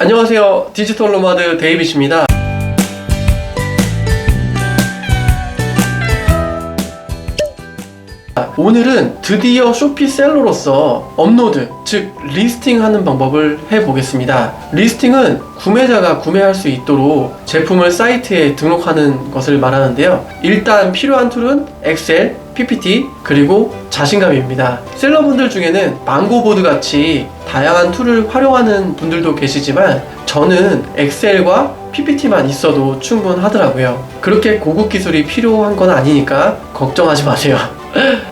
안녕하세요. 디지털 노마드 데이빗입니다. 오늘은 드디어 쇼피셀러로서 업로드, 즉 리스팅하는 방법을 해보겠습니다. 리스팅은 구매자가 구매할 수 있도록 제품을 사이트에 등록하는 것을 말하는데요. 일단 필요한 툴은 엑셀, PPT, 그리고 자신감입니다. 셀러분들 중에는 망고보드 같이 다양한 툴을 활용하는 분들도 계시지만 저는 엑셀과 PPT만 있어도 충분하더라고요. 그렇게 고급 기술이 필요한 건 아니니까 걱정하지 마세요.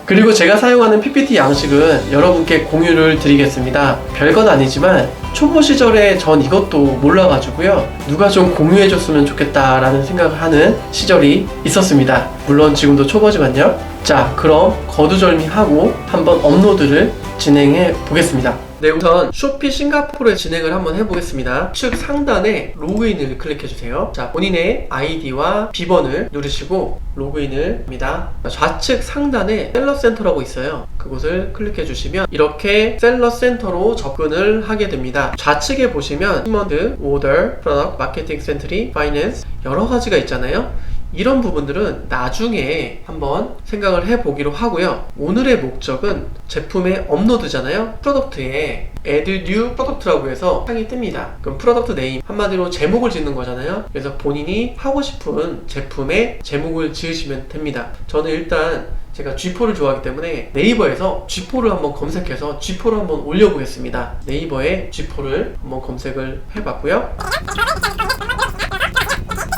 그리고 제가 사용하는 PPT 양식은 여러분께 공유를 드리겠습니다. 별건 아니지만 초보 시절에 전 이것도 몰라가지고요. 누가 좀 공유해줬으면 좋겠다라는 생각을 하는 시절이 있었습니다. 물론 지금도 초보지만요. 자, 그럼 거두절미하고 한번 업로드를 진행해 보겠습니다. 네, 우선 쇼피 싱가포르에 진행을 한번 해보겠습니다. 측 상단에 로그인을 클릭해주세요. 자, 본인의 아이디와 비번을 누르시고 로그인을 합니다. 좌측 상단에 셀러 센터라고 있어요. 그곳을 클릭해 주시면 이렇게 셀러 센터로 접근을 하게 됩니다. 좌측에 보시면 시먼드, 오더, 프로덕트, 마케팅 센트리, 파이낸스 여러 가지가 있잖아요. 이런 부분들은 나중에 한번 생각을 해보기로 하고요. 오늘의 목적은 제품의 업로드잖아요. 프로덕트에 add new product라고 해서 창이 뜹니다. 그럼 프로덕트 네임 한마디로 제목을 짓는 거잖아요. 그래서 본인이 하고 싶은 제품의 제목을 지으시면 됩니다. 저는 일단 제가 G4를 좋아하기 때문에 네이버에서 G4를 한번 검색해서 G4를 한번 올려보겠습니다. 네이버에 G4를 한번 검색을 해봤고요.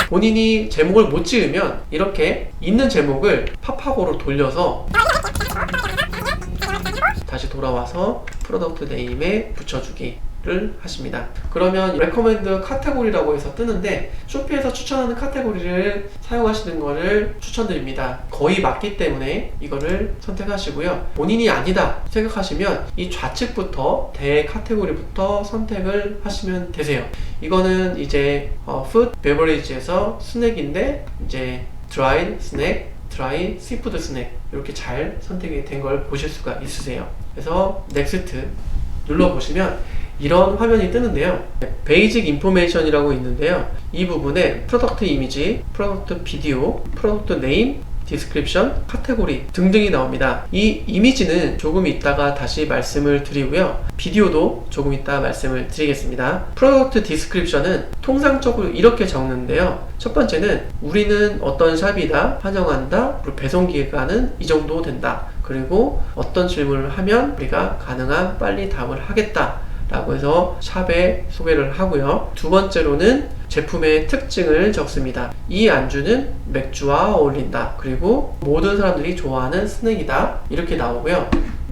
본인이 제목을 못 지으면 이렇게 있는 제목을 팝하고로 돌려서 다시 돌아와서 프로덕트 네임에 붙여주기 를 하십니다. 그러면 레커멘드 카테고리라고 해서 뜨는데 쇼피에서 추천하는 카테고리를 사용하시는 것을 추천드립니다. 거의 맞기 때문에 이거를 선택하시고요. 본인이 아니다 생각하시면 이 좌측부터 대 카테고리부터 선택을 하시면 되세요. 이거는 이제 어, 푸드 베버리지에서 스낵인데 이제 드라이 스낵 드라이 시푸드 스낵 이렇게 잘 선택이 된 걸 보실 수가 있으세요. 그래서 넥스트 눌러 보시면 이런 화면이 뜨는데요. 베이직 인포메이션이라고 있는데요. 이 부분에 프로덕트 이미지, 프로덕트 비디오, 프로덕트 네임, 디스크립션, 카테고리 등등이 나옵니다. 이 이미지는 조금 있다가 다시 말씀을 드리고요. 비디오도 조금 있다 말씀을 드리겠습니다. 프로덕트 디스크립션은 통상적으로 이렇게 적는데요. 첫 번째는 우리는 어떤 샵이다, 환영한다, 그리고 배송 기간은 이 정도 된다. 그리고 어떤 질문을 하면 우리가 가능한 빨리 답을 하겠다. 라고 해서 샵에 소개를 하고요. 두 번째로는 제품의 특징을 적습니다. 이 안주는 맥주와 어울린다. 그리고 모든 사람들이 좋아하는 스낵이다. 이렇게 나오고요.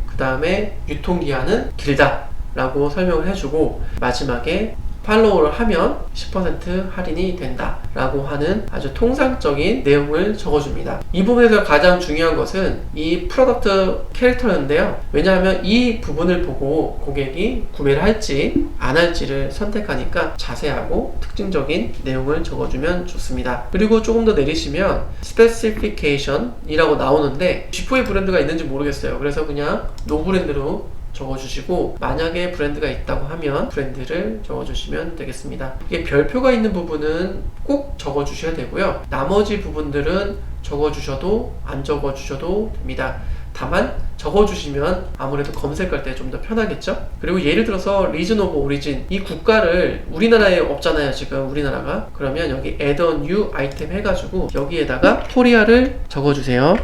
그 다음에 유통기한은 길다. 라고 설명을 해주고 마지막에 팔로우를 하면 10% 할인이 된다 라고 하는 아주 통상적인 내용을 적어줍니다. 이 부분에서 가장 중요한 것은 이 프로덕트 캐릭터인데요. 왜냐하면 이 부분을 보고 고객이 구매를 할지 안 할지를 선택하니까 자세하고 특징적인 내용을 적어주면 좋습니다. 그리고 조금 더 내리시면 스페시피케이션 이라고 나오는데 G4의 브랜드가 있는지 모르겠어요. 그래서 그냥 노 브랜드로 적어주시고 만약에 브랜드가 있다고 하면 브랜드를 적어주시면 되겠습니다. 이게 별표가 있는 부분은 꼭 적어주셔야 되고요. 나머지 부분들은 적어주셔도 안 적어주셔도 됩니다. 다만 적어주시면 아무래도 검색할 때 좀 더 편하겠죠? 그리고 예를 들어서 리즌 오브 오리진 이 국가를 우리나라에 없잖아요 지금 우리나라가 그러면 여기 add a new item 해가지고 여기에다가 코리아를 적어주세요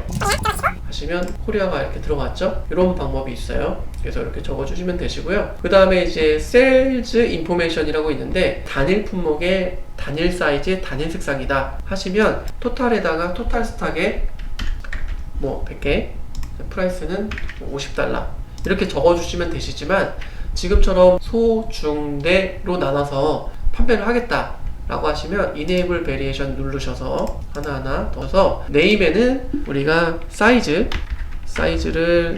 하시면 코리아가 이렇게 들어갔죠? 이런 방법이 있어요 그래서 이렇게 적어주시면 되시고요. 그 다음에 이제 세일즈 인포메이션이라고 있는데 단일 품목의 단일 사이즈의 단일 색상이다 하시면 토탈에다가 토탈 스탁에 뭐 100개 프라이스는 50달러 이렇게 적어주시면 되시지만 지금처럼 소, 중, 대로 나눠서 판매를 하겠다 라고 하시면 enable variation 누르셔서 하나하나 넣어서 네임에는 우리가 사이즈 사이즈를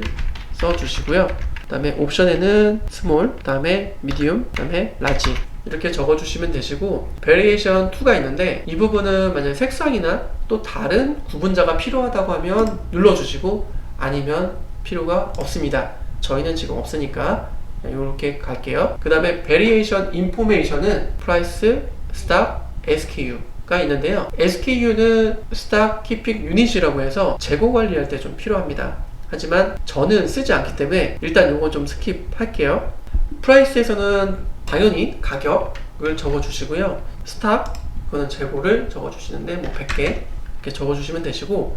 써주시고요 그 다음에 옵션에는 스몰 그 다음에 미디움 그 다음에 라지 이렇게 적어주시면 되시고 베리에이션 2가 있는데 이 부분은 만약에 색상이나 또 다른 구분자가 필요하다고 하면 눌러주시고 아니면 필요가 없습니다 저희는 지금 없으니까 이렇게 갈게요. 그 다음에 variation information은 price, stock, SKU가 있는데요. SKU는 stock keeping unit이라고 해서 재고 관리할 때 좀 필요합니다. 하지만 저는 쓰지 않기 때문에 일단 이건 좀 스킵할게요. 프라이스에서는 당연히 가격을 적어주시고요. 스탑 그거는 재고를 적어주시는데 뭐 100개 이렇게 적어주시면 되시고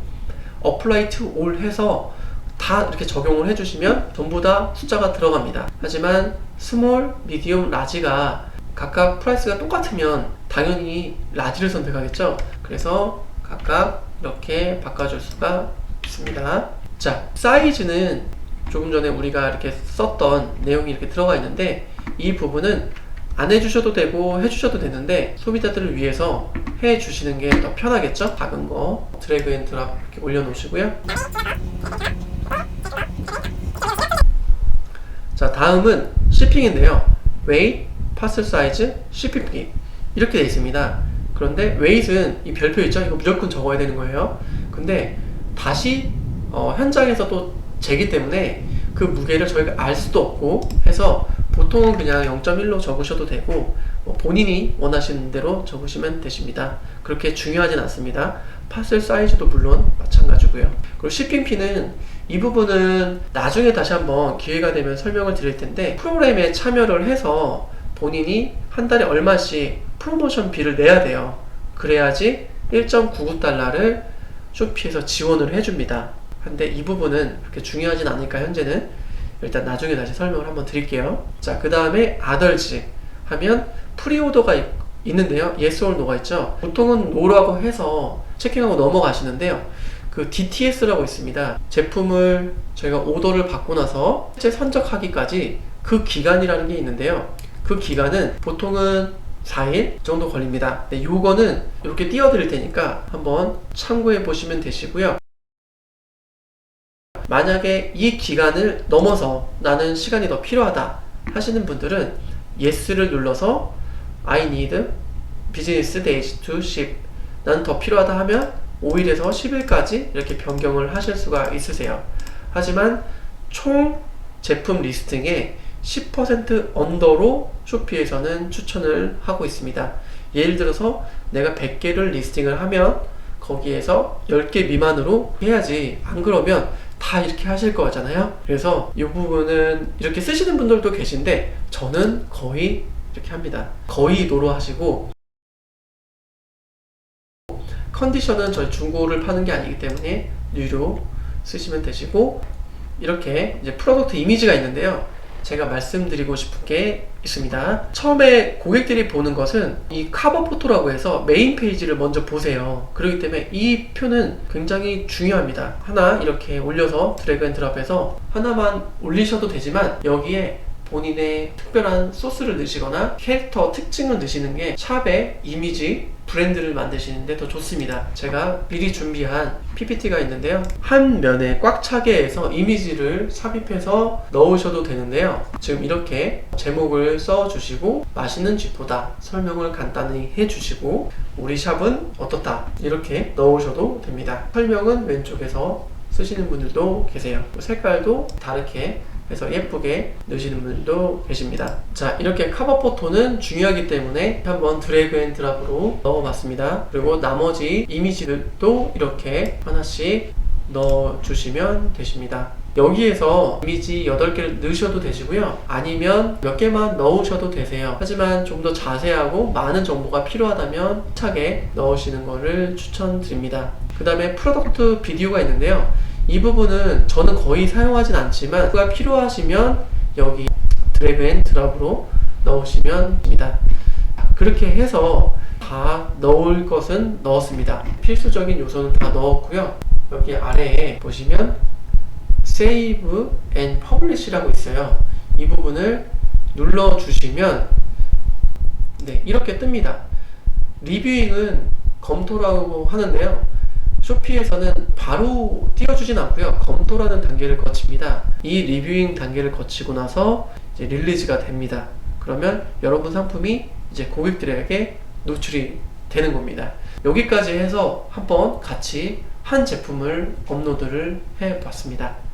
apply to all 해서 다 이렇게 적용을 해주시면 전부 다 숫자가 들어갑니다. 하지만 스몰, 미디움, 라지가 각각 프라이스가 똑같으면 당연히 라지를 선택하겠죠. 그래서 각각 이렇게 바꿔줄 수가 있습니다. 자, 사이즈는 조금 전에 우리가 이렇게 썼던 내용이 이렇게 들어가 있는데 이 부분은 안 해주셔도 되고 해주셔도 되는데 소비자들을 위해서 해주시는 게 더 편하겠죠? 작은 거 드래그 앤 드랍 이렇게 올려놓으시고요. 자 다음은 weight, parcel size, shipping fee 이렇게 되어 있습니다. 그런데 weight은 이 별표 있죠? 이거 무조건 적어야 되는 거예요. 근데 다시 어, 현장에서 또 재기 때문에 그 무게를 저희가 알 수도 없고 해서 보통은 그냥 0.1로 적으셔도 되고 뭐 본인이 원하시는 대로 적으시면 되십니다. 그렇게 중요하진 않습니다. 파셀 사이즈도 물론 마찬가지고요. 그리고 shipping피는 이 부분은 나중에 다시 한번 기회가 되면 설명을 드릴 텐데 프로그램에 참여를 해서 본인이 한 달에 얼마씩 프로모션 비를 내야 돼요. 그래야지 1.99달러를 쇼피에서 지원을 해줍니다. 근데 이 부분은 그렇게 중요하진 않으니까 현재는 일단 나중에 다시 설명을 한번 드릴게요. 자, 그 다음에 아덜지 하면 프리오더가 있, 있는데요. yes no가 있죠. 보통은 no라고 해서 체킹하고 넘어가시는데요. 그 DTS라고 있습니다. 제품을 저희가 오더를 받고 나서 실제 선적하기까지 그 기간이라는 게 있는데요. 그 기간은 보통은 4일 정도 걸립니다. 네, 요거는 이렇게 띄워드릴 테니까 한번 참고해 보시면 되시고요. 만약에 이 기간을 넘어서 나는 시간이 더 필요하다 하시는 분들은 yes를 눌러서 I need business days to ship 나는 더 필요하다 하면 5일에서 10일까지 이렇게 변경을 하실 수가 있으세요. 하지만 총 제품 리스팅의 10% 언더로 쇼피에서는 추천을 하고 있습니다. 예를 들어서 내가 100개를 리스팅을 하면 거기에서 10개 미만으로 해야지 안 그러면 다 이렇게 하실 거잖아요. 그래서 이 부분은 이렇게 쓰시는 분들도 계신데 저는 거의 이렇게 합니다. 거의 노로 하시고 컨디션은 저희 중고를 파는 게 아니기 때문에 유료 쓰시면 되시고 이렇게 이제 프로덕트 이미지가 있는데요. 제가 말씀드리고 싶은 게 있습니다. 처음에 고객들이 보는 것은 이 카버 포토라고 해서 메인 페이지를 먼저 보세요. 그렇기 때문에 이 표는 굉장히 중요합니다. 하나 이렇게 올려서 드래그 앤 드랍해서 하나만 올리셔도 되지만 여기에 본인의 특별한 소스를 넣으시거나 캐릭터 특징을 넣으시는 게 샵의 이미지 브랜드를 만드시는데 더 좋습니다. 제가 미리 준비한 PPT가 있는데요. 한 면에 꽉 차게 해서 이미지를 삽입해서 넣으셔도 되는데요. 지금 이렇게 제목을 써주시고 맛있는 쥐포다 설명을 간단히 해주시고 우리 샵은 어떻다 이렇게 넣으셔도 됩니다. 설명은 왼쪽에서 쓰시는 분들도 계세요. 색깔도 다르게 해서 예쁘게 넣으시는 분들도 계십니다. 자, 이렇게 커버 포토는 중요하기 때문에 한번 드래그 앤 드랍으로 넣어봤습니다. 그리고 나머지 이미지들도 이렇게 하나씩 넣어주시면 되십니다. 여기에서 이미지 8개를 넣으셔도 되시고요. 아니면 몇 개만 넣으셔도 되세요. 하지만 좀 더 자세하고 많은 정보가 필요하다면 차게 넣으시는 것을 추천드립니다. 그 다음에 프로덕트 비디오가 있는데요. 이 부분은 저는 거의 사용하진 않지만 그가 필요하시면 여기 드래그 앤 드랍으로 넣으시면 됩니다. 그렇게 해서 다 넣을 것은 넣었습니다. 필수적인 요소는 다 넣었고요. 여기 아래에 보시면 Save and Publish라고 있어요. 이 부분을 눌러주시면 네, 이렇게 뜹니다. 리뷰잉은 검토라고 하는데요. 쇼피에서는 바로 띄워주진 않고요. 검토라는 단계를 거칩니다. 이 리뷰잉 단계를 거치고 나서 이제 릴리즈가 됩니다. 그러면 여러분 상품이 이제 고객들에게 노출이 되는 겁니다. 여기까지 해서 한번 같이 한 제품을 업로드를 해 봤습니다.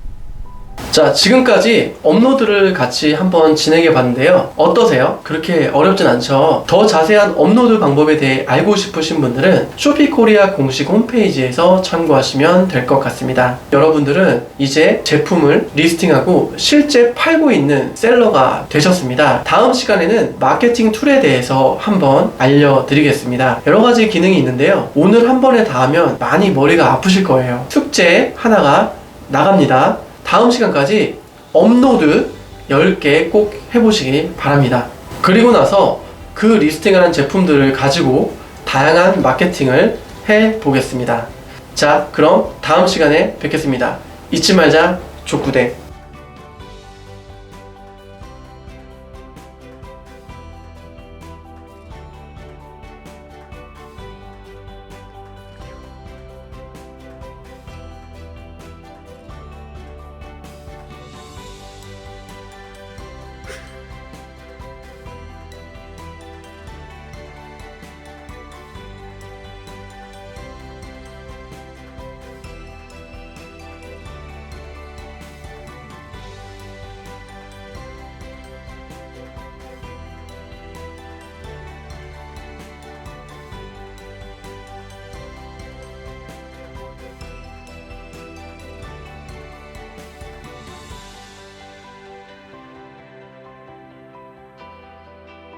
자, 지금까지 업로드를 같이 한번 진행해 봤는데요. 어떠세요? 그렇게 어렵진 않죠? 더 자세한 업로드 방법에 대해 알고 싶으신 분들은 쇼피코리아 공식 홈페이지에서 참고하시면 될 것 같습니다. 여러분들은 이제 제품을 리스팅하고 실제 팔고 있는 셀러가 되셨습니다. 다음 시간에는 마케팅 툴에 대해서 한번 알려드리겠습니다. 여러 가지 기능이 있는데요. 오늘 한 번에 다 하면 많이 머리가 아프실 거예요. 숙제 하나가 나갑니다. 다음 시간까지 업로드 10개 꼭 해보시기 바랍니다. 그리고 나서 그 리스팅하는 제품들을 가지고 다양한 마케팅을 해 보겠습니다. 자, 그럼 다음 시간에 뵙겠습니다. 잊지 말자, 족구대.